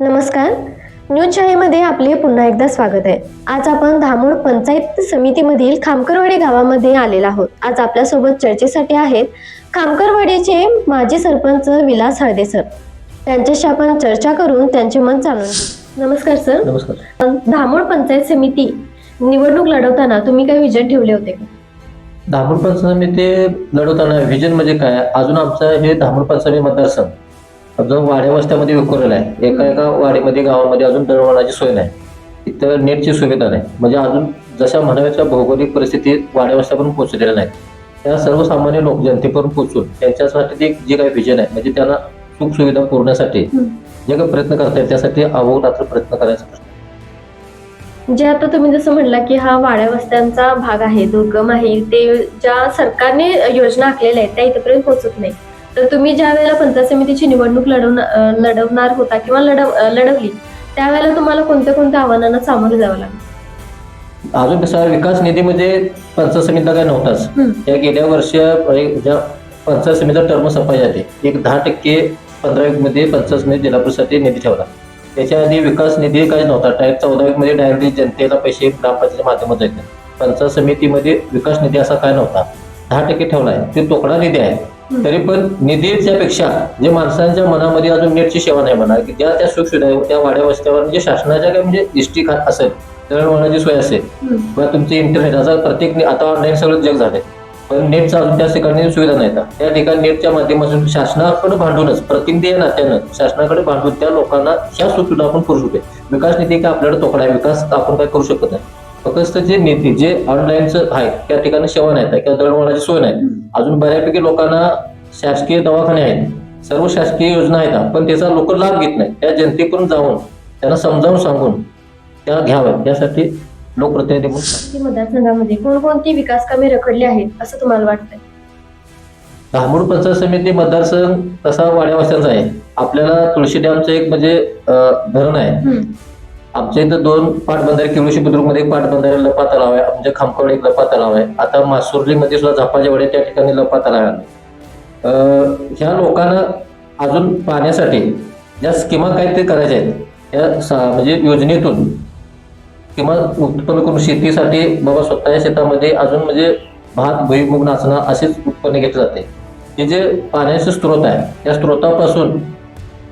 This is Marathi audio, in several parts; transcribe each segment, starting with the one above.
नमस्कार. न्यूज शाहीमध्ये आपले पुन्हा एकदा स्वागत आहे. आज आपण धामोड पंचायत समितीमधील खामकरवाडी गावामध्ये आलेलो आहोत. आज आपल्यासोबत चर्चेसाठी आहेत खामकरवाडीचे माजी सरपंच विलास हळदे सर. त्यांच्याशी आपण चर्चा करून त्यांचे मत जाणून नमस्कार सर. नमस्कार. धामोड पंचायत समिती निवडणूक लढवताना तुम्ही काही विजन ठेवले होते का? धामूर पंचमी ते लढवताना व्हिजन म्हणजे काय? अजून आमचं हे धामूर पंचमी मतदारसंघ. अजून वाड्या वस्त्यामध्ये विखुरलेला आहे एका एका वाडीमध्ये गावामध्ये अजून दळवणाची सोय नाही. तिथं नेटची सुविधा नाही. म्हणजे अजून जशा म्हणाव्याच्या भौगोलिक परिस्थितीत वाड्या वस्त्या पण पोहोचलेल्या नाहीत. त्या सर्वसामान्य लोक जनतेपर्यंत पोहोचून त्यांच्यासाठी ते जे काही व्हिजन आहे म्हणजे त्यांना सुख सुविधा पुरवण्यासाठी जे काही प्रयत्न करतायत त्यासाठी अहोरात्र प्रयत्न करायचा जे आता तुम्ही जसं म्हणला की हा वाड्या वस्त्यांचा भाग आहे दुर्गम आहे ते ज्या सरकारने योजना आखलेल्या आहेत त्या इथपर्यंत पोहोचत नाही तर तुम्ही ज्या वेळेला पंचायत समितीची निवडणूक लढवणार लढवणार होता किंवा लढव लढवली त्यावेळेला तुम्हाला कोणत्या कोणत्या आव्हानांना सामोरं जावं लागलं? अजून कसा विकास निधीमध्ये पंचायत समितीला काय नव्हताच. त्या गेल्या वर्षी म्हणजे पंचायत समितीचा टर्म संपायच्या आधी एक दहा टक्के पंधरा मध्ये पंचायत समिती जिल्हा परिषदसाठी निधी ठेवला. त्याच्या आधी विकास निधी काही नव्हता डायरेक्ट चौदा मध्ये डायरेक्टली जनतेला पैसे ग्रामपंचायतीच्या माध्यमातून येतात पंचायत समितीमध्ये विकास निधी असा काय नव्हता. दहा टक्के ठेवला आहे. ते तोकडा निधी आहे. तरी पण निधीच्या पेक्षा जे माणसांच्या मनामध्ये अजून नेटची सेवा नाही म्हणा की ज्या त्या सुखसुविधा त्या वाड्या वस्त्यावर म्हणजे शासनाच्या काय म्हणजे इष्टी असेल दळणवळणाची सोय असेल. किंवा तुमचे इंटरनेट आता प्रत्येक आता ऑनलाईन सगळं जग झालंय पण नेटचा अजून त्या ठिकाणी सुविधा नाही. त्या ठिकाणी नेटच्या माध्यमातून शासनाकडे भांडूनच प्रतिनिधी नात्यानं शासनाकडे भांडून त्या लोकांना ह्या सुविधा आपण करू शकतो विकास निधी काय आपल्याकडे तोकडा आहे विकास आपण काय करू शकत नाही फक्त जे निधी जे ऑनलाईनचं आहे त्या ठिकाणी सेवा नाही किंवा दळणवळणाची सोय नाही अजून बऱ्यापैकी लोकांना शासकीय दवाखाने आहेत. सर्व शासकीय योजना आहेत पण त्याचा लोक लाभ घेत नाही त्या जनतेकडून जाऊन त्यांना समजावून सांगून त्या घ्याव्यात. यासाठी लोकप्रतिनिधी म्हणून मतदारसंघामध्ये कोणकोणती विकास कामे रखडली आहेत असं तुम्हाला वाटतंय? धामूड पंचायत समिती मतदारसंघ तसा वाड्या वस्त्यांचा आहे. आपल्याला तुळशी डॅमचं एक म्हणजे धरण आहे. आमच्या इथं दोन पाटबंधारे किळोशी बुद्रुकमध्ये एक पाटबंधारे लपा तलाव आहे आमच्या खामकवडे एक लपा तलाव आहे. आता मासुर्लीमध्ये सुद्धा झापाच्या वडे त्या ठिकाणी लपा तलाव आहे ह्या लोकांना अजून पाण्यासाठी ज्या स्किमा काय ते करायच्या आहेत या सा- म्हणजे योजनेतून किंवा उत्पन्न करून शेतीसाठी बाबा स्वतःच्या शेतामध्ये अजून म्हणजे भात भुईमुग नाचणं असेच उत्पन्न घेतले जाते. हे जे पाण्याचे स्रोत आहे त्या स्रोतापासून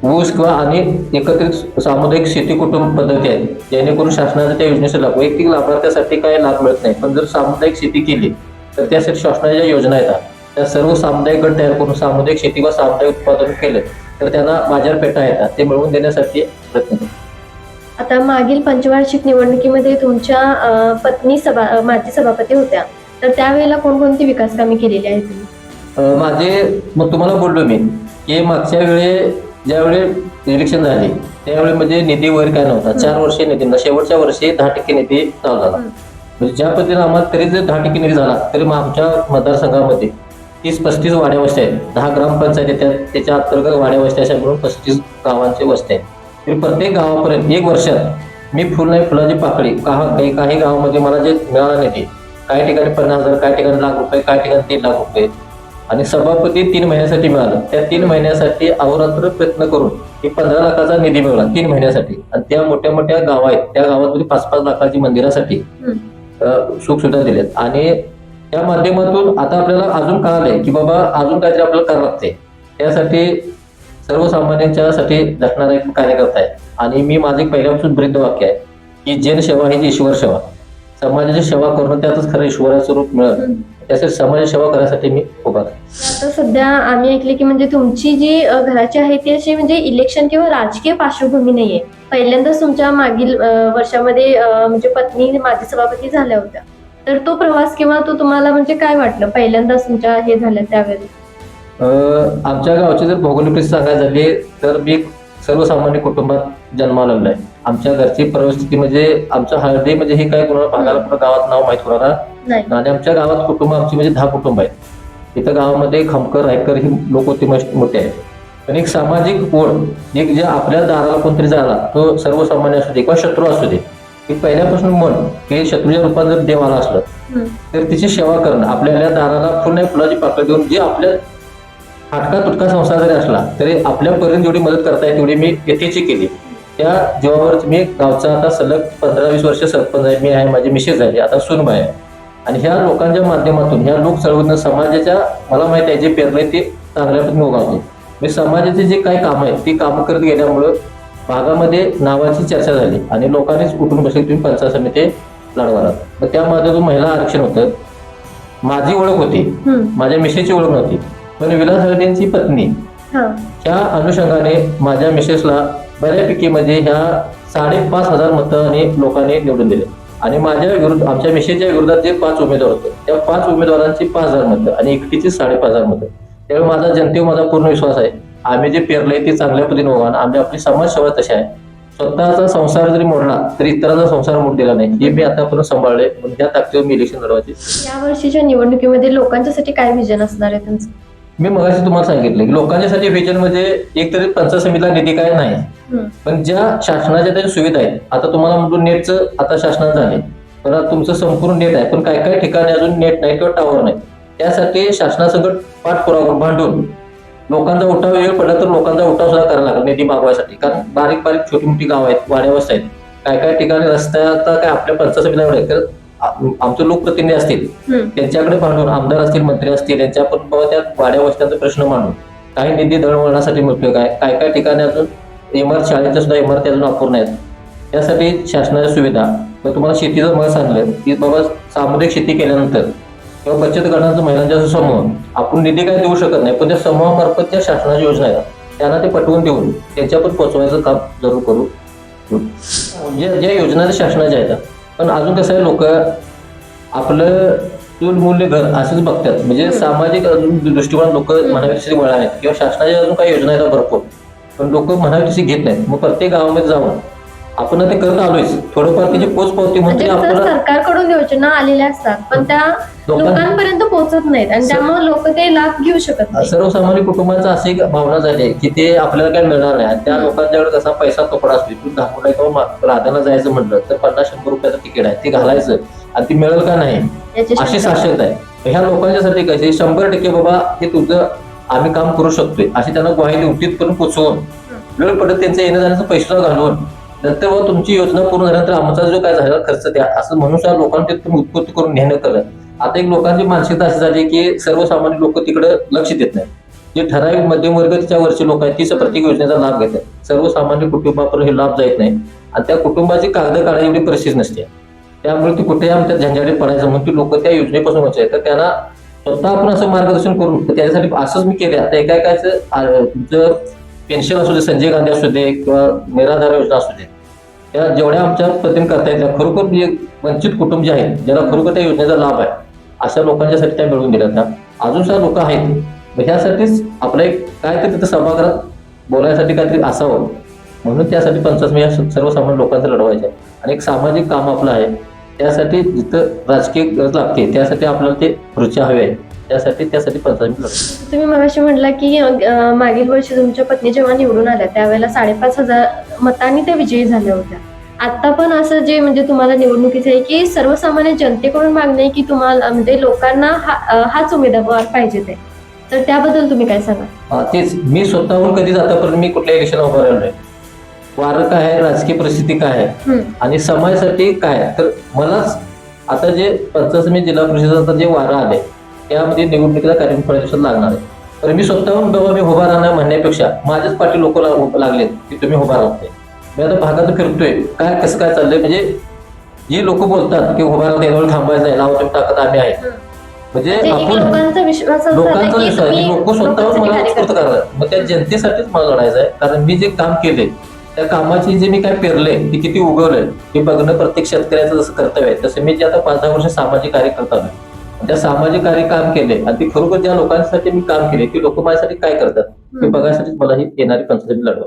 ऊस किंवा आणि एकत्रित सामुदायिक शेती कुटुंब पद्धती आहे जेणेकरून शासनाच्या त्या योजनेचा लाभ वैयक्तिक लाभार्थ्यासाठी काही लाभ मिळत नाही पण जर सामुदायिक शेती केली तर त्यासाठी शासनाच्या योजना येतात त्या सर्व सामुदायिक गट तयार करून सामुदायिक शेती किंवा सामुदायिक उत्पादन केलं तर त्यांना बाजारपेठा येतात ते मिळवून देण्यासाठी प्रयत्न आता मागील पंचवार्षिक निवडणुकीमध्ये तुमच्या पत्नी सभा माजी सभापती होत्या. तर त्यावेळेला कोणकोणती विकास कामे केलेली आहेत? माझे मग तुम्हाला बोललो मी की मागच्या वेळी ज्यावेळी इलेक्शन झाले त्यावेळी म्हणजे निधी वगैरे काय नव्हता. चार वर्षे निधी. शेवटच्या वर्षी दहा टक्के निधी चालू झाला. म्हणजे ज्या पद्धतीने आम्हाला तरी जर दहा टक्के निधी झाला तरी मग आमच्या मतदारसंघामध्ये तीस पस्तीस वाड्या वस्त्या आहेत. दहा ग्रामपंचायत त्या- त्याच्या अंतर्गत वाड्या वस्त्या अशा मिळून पस्तीस गावांचे वस्त्या आहेत. तरी प्रत्येक गावापर्यंत एक वर्षात मी फुल नाही फुलाची पाकळी काही काही गावामध्ये मला जे मिळाला निधी काही ठिकाणी पन्नास हजार काही ठिकाणी लाख रुपये काही ठिकाणी तीन लाख रुपये आणि सभापती तीन महिन्यासाठी मिळालं. त्या तीन महिन्यासाठी अहोरात्र प्रयत्न करून एक पंधरा लाखाचा निधी मिळाला तीन महिन्यासाठी. आणि त्या मोठ्या मोठ्या गाव आहेत त्या गावामध्ये पाच पाच लाखाची मंदिरासाठी. सुख सुविधा दिल्यात. आणि त्या माध्यमातून आता आपल्याला अजून कळालंय की बाबा अजून काहीतरी आपल्याला करावं लागते त्यासाठी सर्वसामान्यांच्यासाठी झटणारा एक कार्यकर्ता आहे. आणि मी माझे पहिल्यापासून ब्रीद वाक्य आहे की जनसेवा ही ईश्वर सेवा. समाजाची सेवा करणं त्यातच खरं ईश्वराचं रूप मिळत हम्म. त्यासाठी समाज सेवा करण्यासाठी मी उभा आता सध्या आम्ही ऐकले की म्हणजे तुमची जी घराची आहे ती अशी म्हणजे इलेक्शन किंवा राजकीय पार्श्वभूमी नाहीये. पहिल्यांदाच तुमच्या मागील वर्षामध्ये म्हणजे पत्नी माजी सभापती झाल्या होत्या. तर तो प्रवास किंवा तो तुम्हाला म्हणजे काय वाटलं? पहिल्यांदाच तुमच्या हे झाल्या त्यावेळेस अं, आमच्या गावची जर भौगोलिक सांगायची झाली तर मी सर्वसामान्य कुटुंबात जन्माला आहे. आमच्या घरची परिस्थिती म्हणजे आमच्या हळदी म्हणजे हे काय कोणाला भागाला गावात नाव माहीत होणार नाही. आणि आमच्या गावात कुटुंब आमची म्हणजे दहा कुटुंब आहेत. इथं गावामध्ये खमकर रायकर ही लोक होती मोठे आहेत. पण एक सामाजिक ओढ एक जे आपल्या दाराला कोणतरी झाला तो सर्वसामान्य असू दे किंवा शत्रू असू दे की पहिल्यापासून मन की शत्रूच्या रूपात जर देव आला असलं. तर तिची सेवा करणं आपल्या दाराला फुल नाही फुलाची पाकळी देऊन जे आपल्या फाटका तुटका संसार जरी असला तरी आपल्यापर्यंत जेवढी मदत करता येईल तेवढी मी यथेची केली. त्या जीवावर मी गावचा आता सलग पंधरा वीस वर्ष सरपंच आहे मी आहे माझी मिसेस झाली आता सुनबाई आहे. आणि ह्या लोकांच्या माध्यमातून ह्या लोक चळवळीनं समाजाच्या मला माहीत आहे जे पेरले ते चांगल्या पद्धतीने उगावते मी समाजाचे जे काही काम आहेत ती कामं करत गेल्यामुळं भागामध्ये नावाची चर्चा झाली आणि लोकांनीच उठून बसले तुम्ही पंचायत समिती लढवणार मग त्या माध्यमातून महिला आरक्षण होतं. माझी ओळख होती. माझ्या मिसेसची ओळख नव्हती. पण विलास हळदेंची पत्नी ह्या अनुषंगाने माझ्या मिसेसला बऱ्यापैकी म्हणजे ह्या साडेपाच हजार मतांनी लोकांनी निवडून दिले. आणि माझ्या विरुद्ध आमच्या मिशेच्या विरोधात जे पाच उमेदवार होते त्या पाच उमेदवारांची पाच हजार मतं आणि एकटीची साडेपाच हजार मतं. त्यावेळी माझा जनतेवर माझा पूर्ण विश्वास आहे. आम्ही जे पेरलंय ते चांगल्या पद्धतीने होणार आम्ही आपली समाजसेवा तशी आहे. स्वतःचा संसार जरी मोडला तरी इतरांचा संसार मोड दिला नाही. हे मी आतापर्यंत सांभाळले म्हणून त्या ताकदीवर मी इलेक्शन लढवायचे. या वर्षीच्या निवडणुकीमध्ये लोकांच्यासाठी काय विजन असणार आहे त्यांचं मी मगाशी तुम्हाला सांगितलं की लोकांच्यासाठी व्हिजनमध्ये एक तरी पंचायत समितीला निधी काय नाही. पण ज्या शासनाच्या त्या सुविधा आहेत आता तुम्हाला म्हणतो नेटचं आता शासनात झाले. पण तुमचं संपूर्ण नेट आहे पण काही काही ठिकाणी अजून नेट नाही किंवा टावर नाही. त्यासाठी शासनासकट पाठपुरावा भांडून लोकांचा उठाव वेळ पडला तर लोकांचा उठाव सुद्धा करायला लागला निधी मागवायसाठी. कारण बारीक बारीक छोटी मोठी गाव आहेत वाड्यावस्था आहेत. काय काय ठिकाणी रस्त्याचा काय आपल्या पंचायत समितीला आमचे लोकप्रतिनिधी असतील. त्यांच्याकडे भांडून आमदार असतील मंत्री असतील यांच्या पण त्या वाड्या वस्त्यांचा प्रश्न मांडून काही निधी दळणवळणासाठी उपयोग आहे. काय काय ठिकाणी अजून इमारत शाळेच्या सुद्धा इमारती अजून अपूर्ण आहेत. त्यासाठी शासनाच्या सुविधा. मग तुम्हाला शेतीचं मग सांगलं की बाबा सामुदायिक शेती केल्यानंतर किंवा बचत गटांचा महिलांचा जो समूह आपण निधी काय देऊ शकत नाही पण त्या समूहामार्फत ज्या शासनाच्या योजना आहेत. त्यांना ते पटवून देऊन त्यांच्यापर्यंत पोहोचवायचं काम जरूर करू. ज्या ज्या योजना त्या शासनाच्या आहेत. पण अजून कसं आहे लोक आपलं मूल्य घर असंच बघतात. म्हणजे सामाजिक अजून दृष्टिकोन लोक म्हणावे तसे वळा आहेत. किंवा शासनाच्या अजून काही योजना आहेत भरपूर. पण लोक म्हणावे तशी घेत नाहीत. मग प्रत्येक गावामध्ये जाऊन आपण ते करत आलोयच. थोडंफार त्याची पोच पावती म्हणजे सरकारकडून योजना आलेल्या असतात. पण त्या लोकांपर्यंत पोहोचत नाहीत आणि त्यामुळे लोक ते लाभ घेऊ शकत नाही सर्वसामान्य कुटुंबांचा अशी एक भावना झाली आहे की ते आपल्याला काय मिळणार नाही आणि त्या लोकांच्याकडे कसा पैसा तुकडा असतो तू धाकूला किंवा राधाला जायचं म्हटलं तर पन्नास शंभर रुपयाचं तिकीट आहे ते घालायचं आणि ती मिळेल का नाही? अशी शंका. साक्षरता आहे. ह्या लोकांच्यासाठी कसे शंभर टक्के बाबा हे तुझं आम्ही काम करू शकतोय अशी त्यांना ग्वाही देऊन तिथपर्यंत पोचवून वेळ पडत त्यांचं येणं जाण्याचा पैसा घालवून नंतर बाबा तुमची योजना पूर्ण झाल्यानंतर आमचा जो काय झालेला खर्च द्या असं म्हणून लोकांना उत्पत्ती करून नेणं करत. आता एक लोकांची मानसिकता अशी झाली की सर्वसामान्य लोक तिकडे लक्ष देत नाही जे ठराविक मध्यमवर्गाच्या वरचे लोक आहेत तीच प्रत्येक योजनेचा लाभ घेतात सर्वसामान्य कुटुंबापर्यंत हे लाभ जात नाही. आणि त्या कुटुंबाची कागद काढायची एवढी परिस्थिती नसते. त्यामुळे ती कुठेही आमच्या झंझाटी पडायचं म्हणून ती लोक त्या योजनेपासून वंचित आहेत. तर त्यांना स्वतः आपण असं मार्गदर्शन करून त्याच्यासाठी असंच मी केलं आता एका एकाचं तुमचं पेन्शन असू दे संजय गांधी असू दे किंवा निराधार योजना असू दे त्या जेवढ्या आमच्या पद्धतीने करता येतात खरोखर जे वंचित कुटुंब जे आहेत ज्याला खरोखर त्या योजनेचा लाभ आहे अशा लोकांच्यासाठी त्या मिळवून दिल्या ना. अजून सुद्धा लोक आहेत मग ह्यासाठीच आपलं एक काहीतरी तिथं सभागृहात बोलायसाठी काहीतरी असावं. म्हणून त्यासाठी पंचायत मी या सर्वसामान्य लोकांचं लढवायचं आहे. आणि एक सामाजिक काम आपलं आहे त्यासाठी जिथं राजकीय गरज लागते त्यासाठी आपल्याला ते रुची हवी आहे. त्यासाठी त्यासाठी पंचायत मी तुम्ही मगाशी म्हटला की मागील वर्षी तुमच्या पत्नी जेव्हा निवडून आल्या त्यावेळेला साडेपाच हजार मतांनी त्या विजयी झाल्या होत्या. आता पण असं जे म्हणजे तुम्हाला निवडणुकीचं आहे की सर्वसामान्य जनतेकडून मागणं आहे की तुम्हाला म्हणजे लोकांना हा- हाच उमेदवार पाहिजे ते. तर त्याबद्दल तुम्ही काय सांगा? तेच मी स्वतःहून कधीच आतापर्यंत मी कुठल्या इलेक्शन उभं राहिलो नाही. वारं काय आहे राजकीय परिस्थिती काय आहे. आणि समाजासाठी काय? तर मलाच आता जे पंचायत समिती जिल्हा परिषदेचं जे वारं आले त्यामध्ये निवडणुकीचा कार्यक्रम दिवसात लागणार आहे. तर मी स्वतःहून बाबा मी उभा राहणार म्हणण्यापेक्षा माझ्याच पाठी लोक लागलेत की तुम्ही उभा राहते मी आता भागात फिरतोय. काय कसं काय चाललंय? म्हणजे जी लोक बोलतात की उभा राहते यावर थांबायचं आहे लावा तुम्ही टाकत आम्ही आहे. म्हणजे म्हणजे आपण लोकांचा विश्वास लोक लोकांसाठी मला उत्स्फूर्त करता. करतात. मग त्या जनतेसाठीच मला लढायचं आहे कारण मी जे काम केले त्या कामाची जे मी काय पेरले ते किती उगवलंय हे बघणं प्रत्येक शेतकऱ्याचं जसं कर्तव्य आहे तसं मी जे आता पाच दहा वर्ष सामाजिक कार्य करत आलोय. त्या सामाजिक कार्य काम केले आणि ते खरोखर ज्या लोकांसाठी मी काम केले ते लोक माझ्यासाठी काय करतात हे हम्म. बघायसाठीच मला ही येणारी पंचायत लढवा